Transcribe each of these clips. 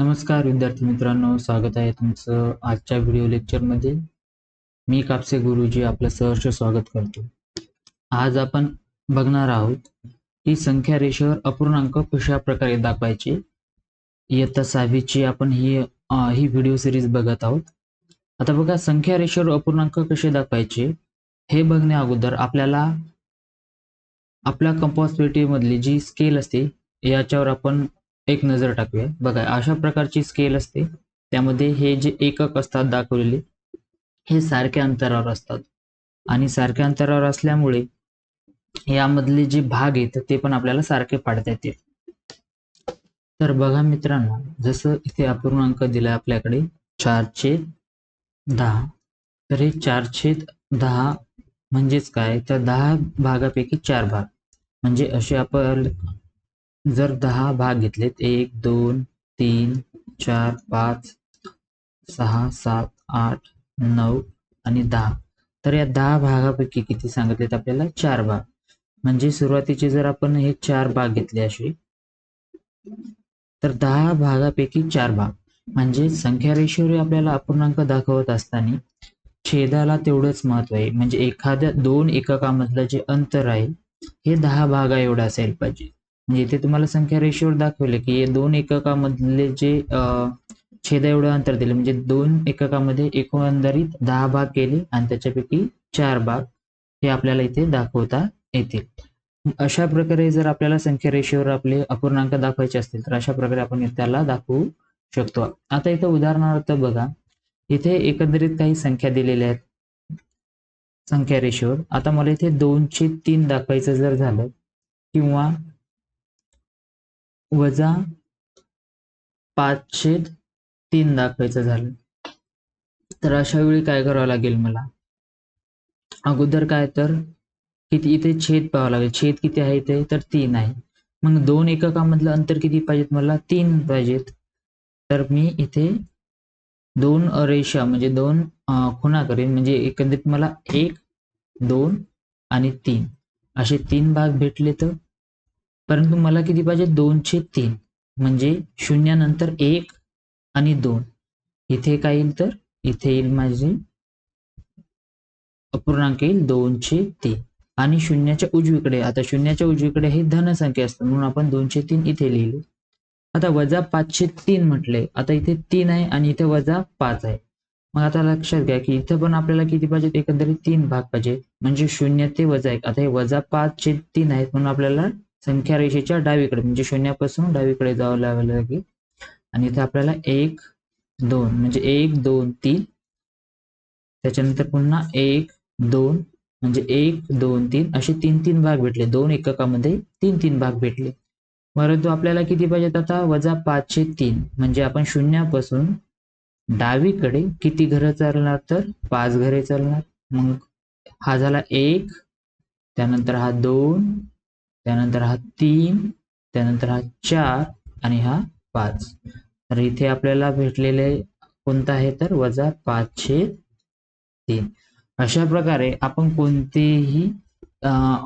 नमस्कार विद्यार्थी मित्रांनो. स्वागत आहे तुमचं आजच्या व्हिडिओ लेक्चरमध्ये मी कापसे गुरुजी आपलं सहर्ष स्वागत करतो. आज आपण बघणार आहोत की संख्या रेषेवर अपूर्णांक कशा प्रकारे दाखवायचे? इयत्ता सहावीची आपण ही आ, ही व्हिडिओ सिरीज बघत आहोत. आता बघा संख्या रेषेवर अपूर्णांक कसे दाखवायचे? हे बघण्या अगोदर आपल्याला आपल्या कंपॉसिबिलिटीमधली जी स्केल असते याच्यावर आपण एक नजर टाकूया. बघा अशा प्रकारची स्केल असते. त्यामध्ये हे जे एकक असतात दाखवलेले हे सारख्या अंतरावर असतात. आणि सारख्या अंतरावर असल्यामुळे यामधले जे भाग आहेत ते पण आपल्याला सारखे पाडता येतील. तर बघा मित्रांनो जसं इथे अपूर्णांक दिलाय आपल्याकडे चारशे दहा. तर हे चारशे दहा म्हणजेच काय? तर दहा भागापैकी चार भाग. म्हणजे असे आपण जर दहा भाग घेतलेत एक दोन तीन चार पाच सहा सात आठ नऊ आणि दहा. तर या दहा भागापैकी किती सांगितलेत आपल्याला? चार भाग. म्हणजे सुरुवातीचे जर आपण हे चार भाग घेतले असे तर दहा भागापैकी चार भाग. म्हणजे संख्या रेषेवर आपल्याला अपूर्णांक दाखवत असताना छेदाला तेवढंच महत्त्व आहे. म्हणजे एखाद्या दोन एककामधलं जे अंतर आहे हे दहा भागा एवढं असायला पाहिजे. येथे इथे तुम्हाला संख्या रेषेवर दाखवले की हे दोन एककामधले जे छेद एवढं अंतर दिले म्हणजे दोन एककामध्ये एकंदरीत दहा भाग केले आणि त्याच्यापैकी चार भाग हे आपल्याला इथे दाखवता येतील अशा प्रकारे जर आपल्याला संख्या रेषेवर आपले अपूर्णांक दाखवायचे असतील तर अशा प्रकारे आपण त्याला दाखवू शकतो. आता इथं उदाहरणार्थ बघा इथे एकंदरीत काही संख्या दिलेल्या आहेत संख्या रेषेवर आता मला इथे दोनशे तीन दाखवायचं जर झालं किंवा वजा पाचशे तीन दाखवायचं झालं. तर अशा वेळी काय करावं लागेल मला? अगोदर काय तर किती इथे छेद पाहावं लागेल. छेद किती आहे इथे? तर तीन आहे. मग दोन एककामधलं अंतर किती पाहिजेत मला? तीन पाहिजेत. तर मी इथे दोन रेषा म्हणजे दोन खुणा करेन. म्हणजे एकंदरीत मला एक दोन आणि तीन. असे तीन भाग भेटले तर? परंतु मला किती पाहिजे? दोनशे तीन. म्हणजे शून्यानंतर एक आणि दोन. इथे काय येईल तर? इथे येईल माझे अपूर्णांक येईल दोनशे तीन. आणि शून्याच्या उजवीकडे आता शून्याच्या उजवीकडे हे धनसंख्या असतात म्हणून आपण दोनशे तीन इथे लिहिले. आता वजा पाचशे तीन म्हटले आता इथे तीन आहे आणि इथे वजा पाच आहे. मग आता लक्षात घ्या की इथं पण आपल्याला किती पाहिजेत? एकंदरीत तीन भाग पाहिजे म्हणजे शून्य ते वजा एक. आता हे वजा पाचशे तीन आहेत म्हणून आपल्याला संख्या रेषेच्या डावीकडे म्हणजे शून्यापासून डावीकडे जावं लावावं लागेल आणि इथे आपल्याला एक दोन म्हणजे एक दोन तीन त्याच्यानंतर पुन्हा एक दोन म्हणजे एक दोन तीन असे तीन तीन भाग भेटले. दोन एककामध्ये तीन तीन भाग भेटले. परंतु आपल्याला किती पाहिजेत आता? वजा पाचशे तीन. म्हणजे आपण शून्यापासून डावीकडे किती घरं चालणार तर? पाच घरे चालणार. मग हा झाला एक त्यानंतर हा दोन त्यानंतर हा तीन त्यानंतर हा चार आणि हा पाच. तर इथे आपल्याला भेटलेले कोणता आहे तर? वजा पाचशे तीन. अशा प्रकारे आपण कोणतेही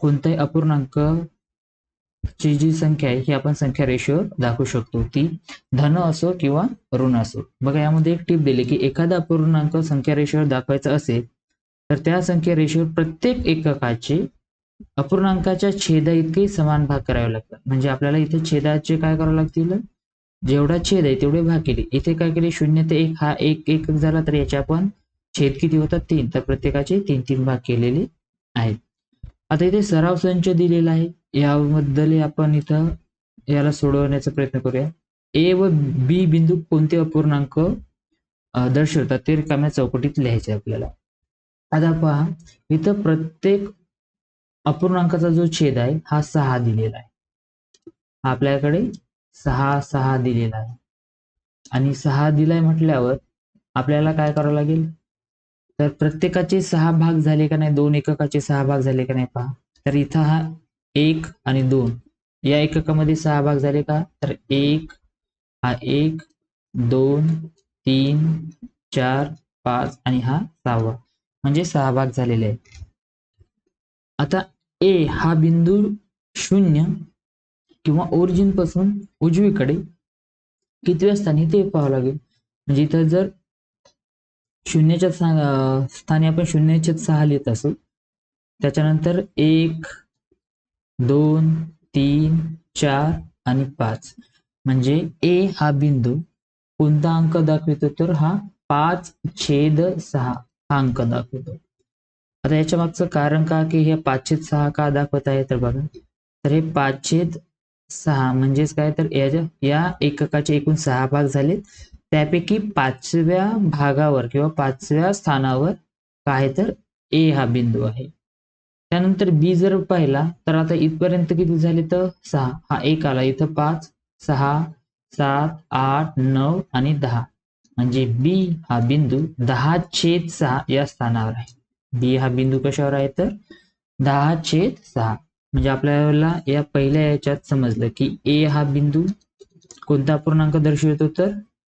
कोणताही अपूर्णांक ची जी संख्या आहे ही आपण संख्या रेषेवर दाखवू शकतो. ती धन असो किंवा ऋण असो. बघा यामध्ये एक टीप दिली की एखादा अपूर्णांक संख्या रेषेवर दाखवायचा असेल तर त्या संख्या रेषेवर प्रत्येक एककाचे अपूर्णांकाच्या छेदा इतके समान भाग करावे लागतात. म्हणजे आपल्याला इथे छेदाचे काय करावे लागतील? जेवढा छेद आहे तेवढे भाग केले. इथे काय केले? शून्य ते एक हा एक एक झाला तर याचे आपण छेद किती होतात? तीन. तर प्रत्येकाचे तीन तीन भाग केलेले आहेत. आता इथे सराव संच दिलेला आहे. याबद्दल आपण इथं याला सोडवण्याचा प्रयत्न करूया. ए व बी बिंदू कोणते अपूर्णांक दर्शवतात? ते रिकाम्या चौकटीत लिहायचे आपल्याला. आता पहा इथं प्रत्येक अपूर्णांकाचा जो छेद आहे हा सहा दिलेला आहे. आपल्याकडे सहा सहा दिलेला आहे. आणि सहा दिलाय म्हटल्यावर आपल्याला काय करावं लागेल? तर प्रत्येकाचे सहा भाग झाले का नाही दोन एककाचे सहा भाग झाले का नाही पहा. तर इथं हा एक आणि दोन. या एककामध्ये सहा भाग झाले का? तर एक हा एक दोन तीन चार पाच आणि हा सहावा. म्हणजे सहा भाग झालेले आहेत. आता ए हा बिंदू शून्य किंवा ओरिजिनपासून उजवीकडे कितव्या स्थानी ते पाहावं लागेल? म्हणजे इथं जर शून्याच्या स्थानी आपण शून्याचे सहा लिहित असू त्याच्यानंतर एक दोन तीन चार आणि पाच. म्हणजे ए हा बिंदू कोणता अंक दाखवितो? तर हा पाच छेद सहा हा अंक दाखवतो. आता याच्या मागचं कारण का की हे पाचशेत सहा का दाखवत आहे तर बघा. तर हे पाचशेत सहा म्हणजेच काय तर याच्या या एककाचे एकूण सहा भाग झालेत. त्यापैकी पाचव्या भागावर किंवा पाचव्या स्थानावर काय तर ए हा बिंदू आहे. त्यानंतर बी जर पाहिला तर आता इथपर्यंत किती झाले तर सहा. हा एक आला. इथं पाच सहा सात आठ नऊ आणि दहा. म्हणजे बी हा बिंदू दहा छेद सहा या स्थानावर आहे. बी हा बिंदू कशावर आहे तर? दहा छेद सहा. म्हणजे आपल्याला या पहिल्या याच्यात समजलं की ए हा बिंदू कोणता पूर्णांक दर्शवतो तर?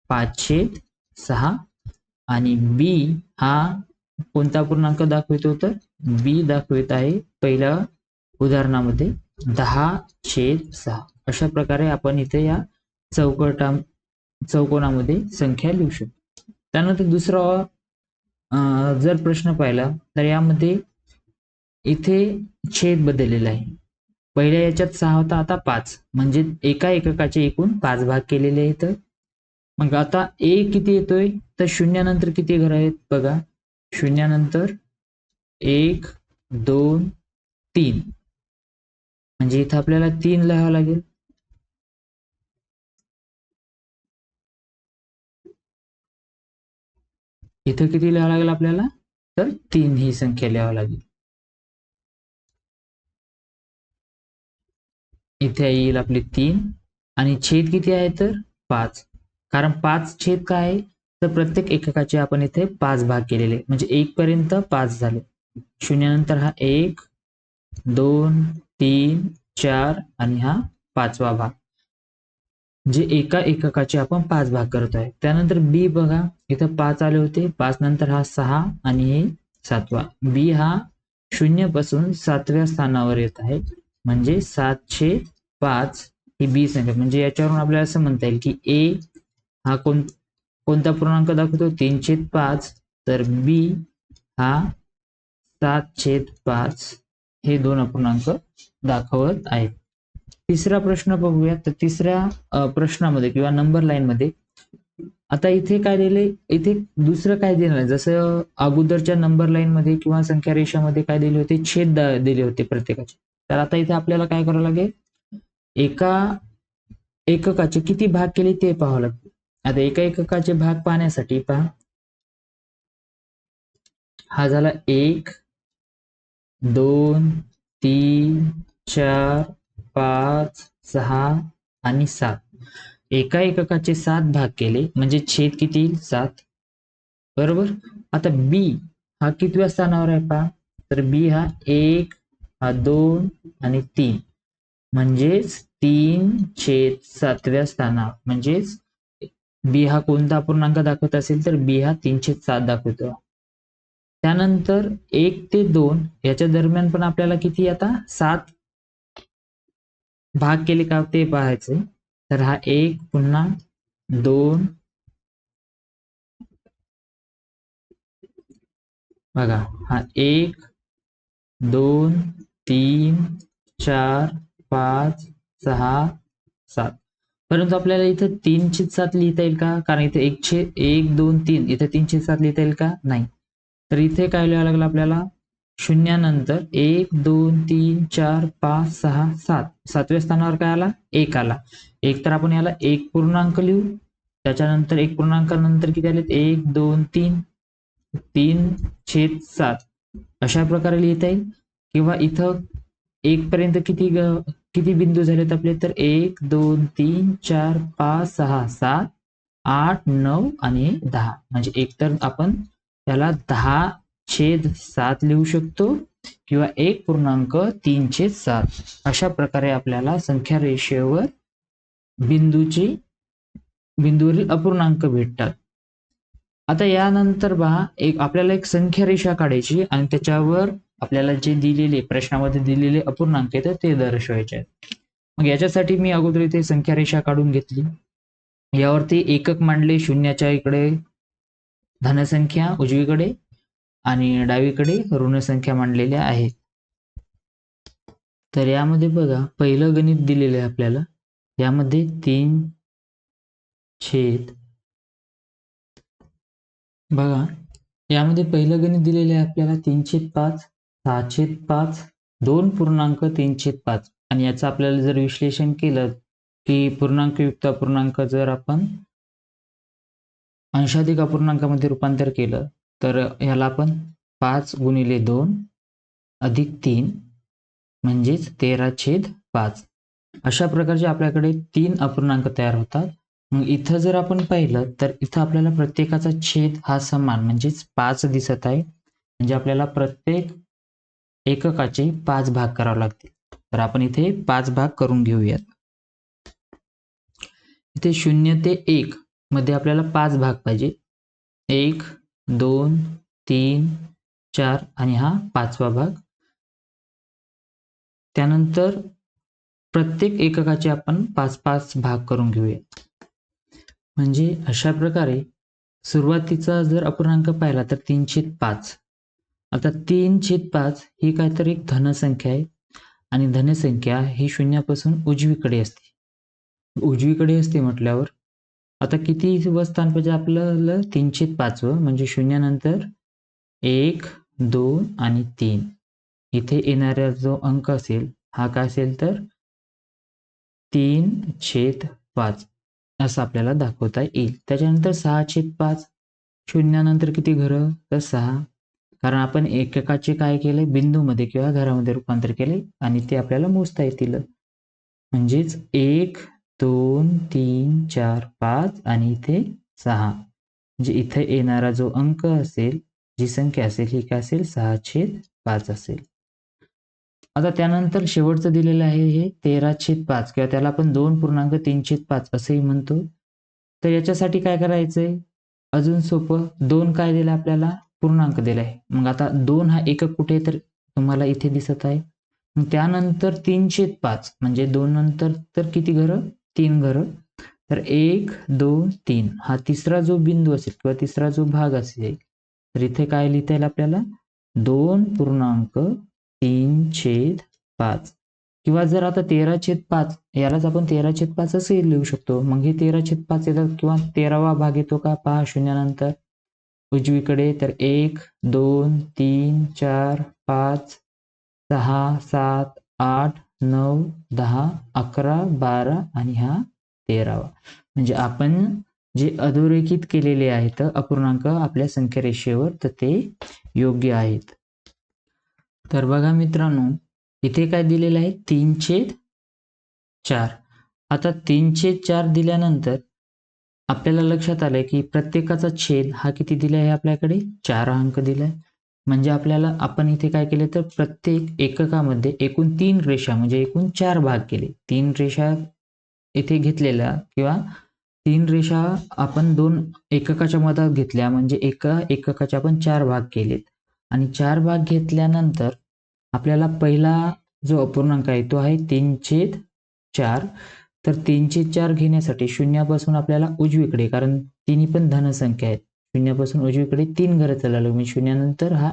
पाच छेद सहा. आणि बी हा कोणता पूर्णांक दाखवितो तर? बी दाखवित आहे पहिल्या उदाहरणामध्ये. दहा छेद सहा. अशा प्रकारे आपण इथे या चौकटा चौकोनामध्ये संख्या लिहू शकतो. त्यानंतर दुसरा जर प्रश्न पाहिला तर यामध्ये इथे छेद बदललेला आहे. पहिल्या याच्यात सहा होता आता पाच. म्हणजे एका एककाचे एकूण पाच भाग केलेले आहेत. मग आता ए किती येतोय? तर शून्यानंतर किती घर आहेत? बघा. शून्यानंतर एक दोन तीन. म्हणजे इथं आपल्याला तीन लिहावं लागेल. इथं किती लिहावं लागेल आपल्याला? तर तीन ही संख्या लिहावं लागेल. इथे येईल आपली तीन. आणि छेद किती आहे तर? पाच. कारण पाच छेद काय आहे? तर प्रत्येक एककाचे आपण इथे पाच भाग केलेले. म्हणजे एक पर्यंत पाच झाले. शून्यानंतर हा एक दोन तीन चार आणि हा पाचवा भाग. जे एका एककाचे आपण पाच भाग करत आहे. त्यानंतर बी बघा इथं पाच आले होते. पाच नंतर हा सहा आणि हे सातवा. बी हा शून्यपासून सातव्या स्थानावर येत आहे. म्हणजे सातशे पाच ही बी संख्या. म्हणजे याच्यावरून आपल्याला असं म्हणता येईल की ए हा कोण कोणता पूर्णांक दाखवतो? तीनशे पाच. तर बी हा सात छेद पाच हे दोन अपूर्णांक दाखवत आहेत. तिसरा प्रश्न बघूया. तर तिसऱ्या प्रश्नामध्ये किंवा नंबर लाईन मध्ये आता इथे काय दिले इथे दुसरं काय दिलं नाही जसं अगोदरच्या नंबर लाईन मध्ये किंवा संख्या रेषामध्ये काय दिले होते? छेद दिले होते प्रत्येकाचे. तर आता इथे आपल्याला काय करावं लागेल? एका एककाचे किती भाग केले ते पाहावं लागते आता एका एककाचे भाग पाहण्यासाठी पहा. हा झाला एक दोन तीन चार पाच सहा आणि सात. एका एककाचे सात भाग केले म्हणजे छेद किती येईल? सात. बरोबर? आता बी हा कितव्या स्थानावर आहे पहा? तर बी हा एक हा दोन आणि तीन. म्हणजेच तीन छेद सातव्या स्थानावर. म्हणजेच बी हा कोणता पूर्णांक दाखवत असेल तर बी हा तीन छेद सात दाखवतो. त्यानंतर एक ते दोन याच्या दरम्यान पण आपल्याला किती आता? सात भाग केले का ते पाहायचे तर हा एक पुन्हा दोन। बघा हा एक दोन तीन चार पाच सहा सात। परंतु आपल्याला इथं तीन छेद सात लिहिता येईल का? कारण इथे एक एक दोन तीन इथे तीन छेद सात लिहिता येईल का? नाही. तर इथे काय लिहावं लागलं आपल्याला? शून्यानंतर एक दोन तीन चार पाच सहा सात. सातव्या स्थानावर काय आला? एक आला. एक तर आपण याला एक पूर्णांक लिहू. त्याच्यानंतर एक पूर्णांकानंतर किती आलेत? एक दोन तीन. तीन छेद सात. अशा प्रकारे लिहिता येईल. किंवा इथं एक पर्यंत किती किती बिंदू झालेत आपले? तर एक दोन तीन चार पाच सहा सात आठ नऊ आणि दहा. म्हणजे एकतर आपण त्याला दहा छेद सात लिहू शकतो किंवा एक पूर्णांक तीन छेद सात. अशा प्रकारे आपल्याला संख्या रेषेवर बिंदूची बिंदूवरील अपूर्णांक भेटतात. आता यानंतर पहा एक आपल्याला एक संख्या रेषा काढायची आणि त्याच्यावर आपल्याला जे दिलेले प्रश्नामध्ये दिलेले अपूर्णांक आहेत ते दर्शवायचे आहेत. मग याच्यासाठी मी अगोदर इथे संख्या रेषा काढून घेतली. यावरती एकक मांडले शून्याच्या इकडे धनसंख्या उजवीकडे आणि डावीकडे ऋणसंख्या मांडलेल्या आहेत. तर यामध्ये बघा पहिलं गणित दिलेलं आहे आपल्याला. यामध्ये तीन छेद बघा यामध्ये पहिलं गणित दिलेलं आहे आपल्याला तीन छेद पाच सहा छेद पाच दोन पूर्णांक तीन छेद पाच. आणि याचं आपल्याला जर विश्लेषण केलं की पूर्णांकयुक्त अपूर्णांक जर आपण अंशाधिक अपूर्णांकामध्ये रूपांतर केलं तर ह्याला आपण पाच गुणिले दोन अधिक तीन म्हणजेच तेरा छेद पाच. अशा प्रकारचे आपल्याकडे तीन अपूर्णांक तयार होतात. मग इथं जर आपण पाहिलं तर इथं आपल्याला प्रत्येकाचा छेद हा समान म्हणजेच पाच दिसत आहे. म्हणजे आपल्याला प्रत्येक एककाचे पाच भाग करावे लागतील. तर आपण इथे पाच भाग करून घेऊयात. इथे शून्य ते एक मध्ये आपल्याला पाच भाग पाहिजे. एक दोन तीन चार आणि हा पाचवा भाग. त्यानंतर प्रत्येक एककाचे आपण पाच पाच भाग करून घेऊया. म्हणजे अशा प्रकारे सुरुवातीचा जर अपूर्णांक पाहिला तर तीन छेद पाच. आता तीन छेद पाच ही काहीतरी एक धनसंख्या आहे. आणि धनसंख्या ही शून्यापासून उजवीकडे असते. उजवीकडे असते म्हटल्यावर आता किती व स्थान पाहिजे आपल्याला? तीनशे पाचवं म्हणजे शून्यानंतर एक दोन आणि तीन. इथे येणारा जो अंक असेल हा काय असेल तर? तीन छेद पाच असं आपल्याला दाखवता येईल. त्याच्यानंतर सहा छेद पाच शून्यानंतर किती घरं? तर सहा. कारण आपण एककाचे काय केले? बिंदूमध्ये किंवा घरामध्ये रूपांतर केले आणि ते आपल्याला मोजता येतील. म्हणजेच एक दोन तीन चार पाच आणि इथे सहा. म्हणजे इथे येणारा जो अंक असेल जी संख्या असेल ही काय असेल? सहा छेद पाच असेल. आता त्यानंतर शेवटचं दिलेलं आहे हे तेरा छेद पाच किंवा त्याला आपण दोन पूर्णांक तीन छेद पाच असंही म्हणतो. तर याच्यासाठी काय करायचंय? अजून सोपं दोन काय दिलं आपल्याला? पूर्णांक दिलाय मग आता दोन हा एकक कुठे तर तुम्हाला इथे दिसत आहे. त्यानंतर तीन छेद पाच म्हणजे दोन नंतर तर किती घरं? तीन घरं तर एक दोन तीन. हा तिसरा जो बिंदू असेल किंवा तिसरा जो भाग असेल तर इथे काय लिहिता येईल आपल्याला? दोन पूर्णांक तीन छेद पाच. किंवा जर आता तेरा छेद पाच यालाच आपण तेरा छेद पाच असंही लिहू शकतो. मग हे तेरा छेद पाच येतात किंवा तेरावा भाग येतो का? पहा शून्यानंतर. उजवीकडे तर एक दोन तीन चार पाच सहा सात आठ नऊ दहा अकरा बारा आणि हा तेरावा. म्हणजे आपण जे अधोरेखित केलेले आहेत अपूर्णांक आपल्या संख्या रेषेवर तर ते योग्य आहेत. तर बघा मित्रांनो इथे काय दिलेलं आहे? तीन छेद चार. आता तीन छेद चार दिल्यानंतर आपल्याला लक्षात आलंय की प्रत्येकाचा छेद हा किती दिला आहे आपल्याकडे? चार अंक दिलाय. म्हणजे आपल्याला आपण इथे काय केले तर प्रत्येक एककामध्ये एकूण तीन रेषा म्हणजे एकूण चार भाग केले. तीन रेषा इथे घेतलेल्या किंवा तीन रेषा आपण दोन एककाच्या मधात घेतल्या म्हणजे एका एककाचे आपण चार भाग केलेत. आणि चार भाग घेतल्यानंतर आपल्याला पहिला जो अपूर्णांक आहे तो आहे तीन छेद चार. तर तीनशे चार घेण्यासाठी शून्यापासून आपल्याला उजवीकडे कारण तिन्ही पण धनसंख्या आहेत. शून्यापासून उजवीकडे तीन घरं चालवलं म्हणजे शून्यानंतर हा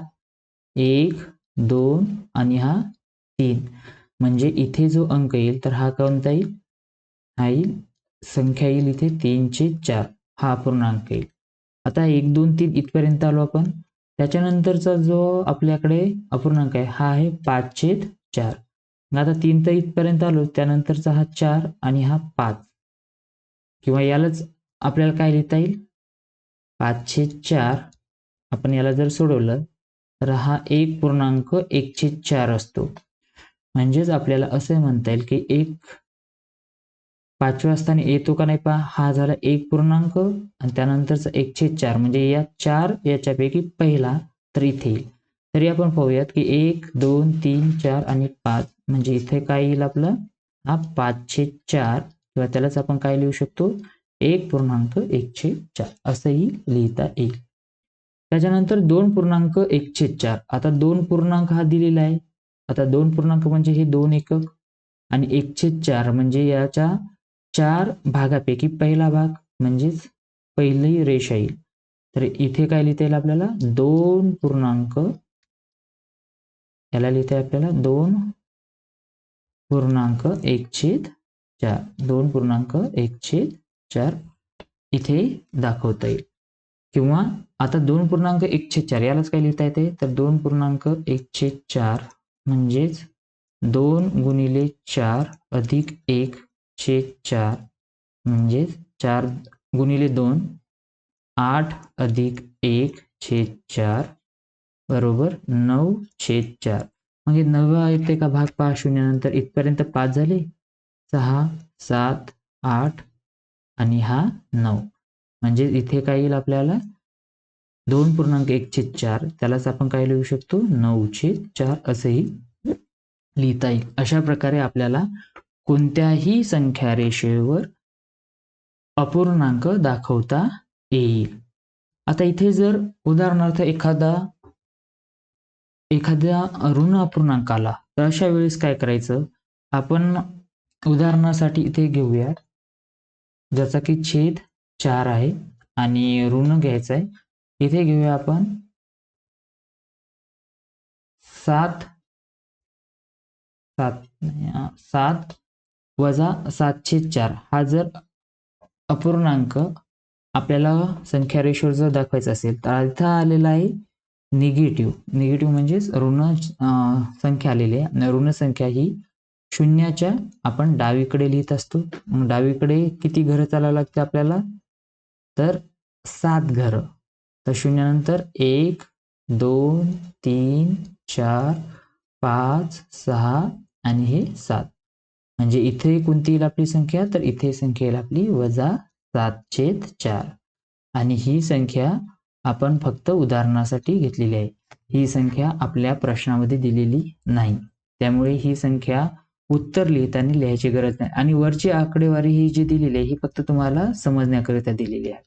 एक दोन आणि हा तीन. म्हणजे इथे जो अंक येईल तर हा कोणता येईल? हा येईल. संख्या येईल इथे तीनशे चार. हा अपूर्णांक येईल. आता एक दोन तीन इथपर्यंत आलो आपण. त्याच्यानंतरचा जो आपल्याकडे अपूर्णांक आहे हा आहे पाचशे चार. आता तीन तर इथपर्यंत आलो त्यानंतरचा हा चार आणि हा पाच. किंवा यालाच आपल्याला काय लिहिता येईल? पाचशे चार. आपण याला जर सोडवलं तर हा एक पूर्णांक एकशे चार असतो. म्हणजेच आपल्याला असं म्हणता येईल की एक पाचव्या स्थानी येतो का नाही पहा हा झाला एक पूर्णांक आणि त्यानंतरचा एकशे चार. म्हणजे या चार याच्यापैकी पहिला तर इथे येईल. तरी आपण पाहूयात की एक दोन तीन चार आणि पाच. म्हणजे इथे काय येईल आपलं? हा पाचशे चार. किंवा त्यालाच आपण काय लिहू शकतो? एक पूर्णांक एकशे चार. असंही लिहिता येईल. त्याच्यानंतर दोन पूर्णांक एकशे चार. आता दोन पूर्णांक हा दिलेला आहे. आता दोन पूर्णांक म्हणजे हे दोन एकक आणि एकशे चार म्हणजे याच्या चार भागापैकी पहिला भाग म्हणजेच पहिली रेषा येईल. तर इथे काय लिहिता येईल आपल्याला? दोन पूर्णांक. याला लिहिता येईल आपल्याला दोन पूर्णांक एकशे चार. दोन पूर्णांक एकशे चार इथे दाखवता येईल. किंवा आता दोन पूर्णांक एक चार यालाच काय लिहिता येते? तर दोन पूर्णांक एक छेद चार म्हणजेच दोन गुणिले चार अधिक एक छेद चार म्हणजेच चार गुणिले दोन आठ अधिक एक छेद चार बरोबर नऊ छेद चार. म्हणजे नव्या येते का भाग पहा शून्यानंतर. इथपर्यंत पाच झाले? सहा सात आठ आणि हा नऊ. म्हणजे इथे काय येईल आपल्याला? दोन पूर्णांक एकशे चार. त्यालाच आपण काय लिहू शकतो? नऊ चार असंही लिहिता येईल. अशा प्रकारे आपल्याला कोणत्याही संख्या रेषेवर अपूर्णांक दाखवता येईल. आता इथे जर उदाहरणार्थ एखादा एखाद्या ऋण अपूर्णांकाला तर अशा वेळेस काय करायचं? आपण उदाहरणासाठी इथे घेऊया ज्याचा की छेद चार आहे आणि ऋण घ्यायचं आहे इथे घेऊया आपण. सात सात सात वजा सातशे चार हा जर अपूर्णांक आपल्याला संख्या रेषेवर जर दाखवायचा असेल तर इथं आलेला आहे निगेटिव्ह. निगेटिव्ह म्हणजेच ऋण संख्या आलेली आहे. ऋण संख्या ही शून्याच्या आपण डावीकडे लिहित असतो. मग डावीकडे किती घरं चालावं लागते आपल्याला? तर सात घरं. तर शून्यानंतर एक दोन तीन चार पाच सहा आणि हे सात. म्हणजे इथे कोणती येईल आपली संख्या? तर इथे संख्या येईल आपली वजा सात छेद चार. आणि ही संख्या आपण फक्त उदाहरणासाठी घेतलेली आहे. ही संख्या आपल्या प्रश्नामध्ये दिलेली नाही. त्यामुळे ही संख्या उत्तर लिहिताना लिहायची गरज नाही. आणि वरची आकडेवारी ही जी दिलेली आहे ही फक्त तुम्हाला समजण्याकरिता दिलेली आहे.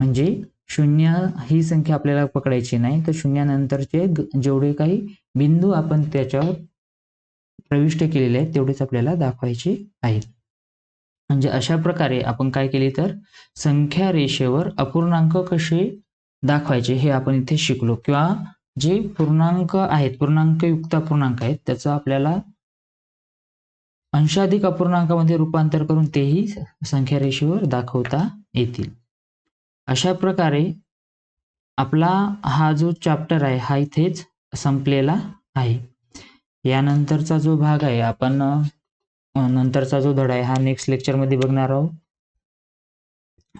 म्हणजे शून्य ही संख्या आपल्याला पकडायची नाही तर शून्यानंतरचे जेवढे काही बिंदू आपण त्याच्यावर प्रविष्ट केलेले आहेत तेवढेच आपल्याला दाखवायचे आहेत. म्हणजे अशा प्रकारे आपण काय केले तर संख्या रेषेवर अपूर्णांक कसे दाखवायचे हे आपण इथे शिकलो. किंवा जे पूर्णांक आहेत पूर्णांकयुक्त अपूर्णांक आहेत त्याचं आपल्याला अंशाधिक अपूर्णांकामध्ये रूपांतर करून तेही संख्या रेषेवर दाखवता येतील. अशा प्रकारे आपला हा जो चॅप्टर आहे हा इथेच संपलेला आहे. यानंतरचा जो भाग आहे आपण नंतरचा जो धडा आहे हा नेक्स्ट लेक्चरमध्ये बघणार आहोत.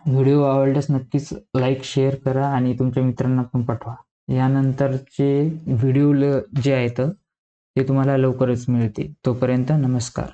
व्हिडिओ आवडल्यास नक्कीच लाईक शेअर करा आणि तुमच्या मित्रांना पण पाठवा. यानंतरचे व्हिडिओ ल- जे आहेत ते तुम्हाला लवकरच मिळते तोपर्यंत नमस्कार.